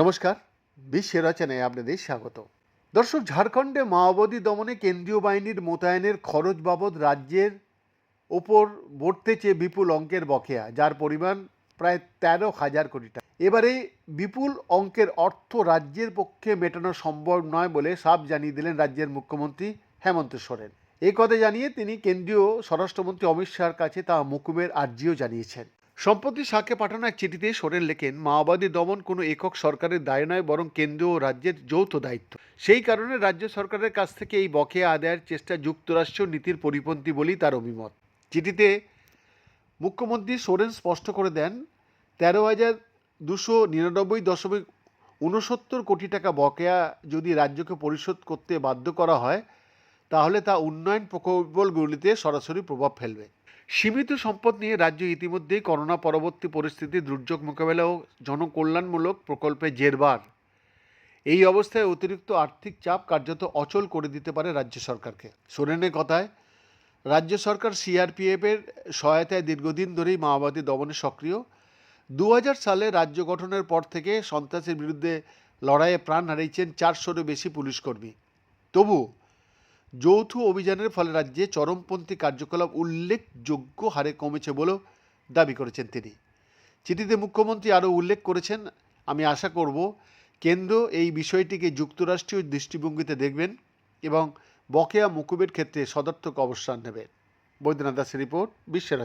নমস্কার বিশ্ব রচনায় আপনাদের স্বাগত দর্শক, ঝাড়খণ্ডে মাওবাদী দমনে কেন্দ্রীয় বাহিনীর মোতায়েনের খরচ বাবদ রাজ্যের ওপর বর্তে চেয়ে বিপুল অঙ্কের বকেয়া, যার পরিমাণ প্রায় তেরো হাজার কোটি টাকা। এবারে বিপুল অঙ্কের অর্থ রাজ্যের পক্ষে মেটানো সম্ভব নয় বলে সাফ জানিয়ে দিলেন রাজ্যের মুখ্যমন্ত্রী হেমন্ত সোরেন। এই কথা জানিয়ে তিনি কেন্দ্রীয় স্বরাষ্ট্রমন্ত্রী অমিত শাহর কাছে তা মুকুমের আর্জিও জানিয়েছেন। সম্প্রতি শাহকে পাঠানো এক চিঠিতে সোরেন লেখেন, মাওবাদী দমন কোনো একক সরকারের দায় নয়, বরং কেন্দ্র ও রাজ্যের যৌথ দায়িত্ব। সেই কারণে রাজ্য সরকারের কাছ থেকে এই বকেয়া আদায়ের চেষ্টা যুক্তরাষ্ট্র নীতির পরিপন্থী বলেই তার অভিমত। চিঠিতে মুখ্যমন্ত্রী সোরেন স্পষ্ট করে দেন, তেরো হাজার দুশো নিরানব্বই দশমিক উনসত্তর কোটি টাকা বকেয়া যদি রাজ্যকে পরিশোধ করতে বাধ্য করা হয় তাহলে তা উন্নয়ন প্রকল্পগুলিতে সরাসরি প্রভাব ফেলবে। সীমিত সম্পদ নিয়ে রাজ্য ইতিমধ্যেই করোনা পরবর্তী পরিস্থিতি, দুর্যোগ মোকাবেলা ও জনকল্যাণমূলক প্রকল্পে জেরবার। এই অবস্থায় অতিরিক্ত আর্থিক চাপ কার্যত অচল করে দিতে পারে রাজ্য সরকারকে। সোরেনের কথায়, রাজ্য সরকার সিআরপিএফের সহায়তায় দীর্ঘদিন ধরেই মাওবাদী দমনে সক্রিয়। দু হাজার সালে রাজ্য গঠনের পর থেকে সন্ত্রাসের বিরুদ্ধে লড়াইয়ে প্রাণ হারিয়েছেন চারশোরও বেশি পুলিশকর্মী। তবু যৌথ অভিযানের ফলে রাজ্যে চরমপন্থী কার্যকলাপ উল্লেখযোগ্য হারে কমেছে বলেও দাবি করেছেন তিনি। চিঠিতে মুখ্যমন্ত্রী আরও উল্লেখ করেছেন, আমি আশা করব কেন্দ্র এই বিষয়টিকে যুক্তরাষ্ট্রীয় দৃষ্টিভঙ্গিতে দেখবেন এবং বকেয়া মুকুবের ক্ষেত্রে সদর্থক অবস্থান নেবেন বৈদ্যনাথ দাসের রিপোর্ট, বিশ্বের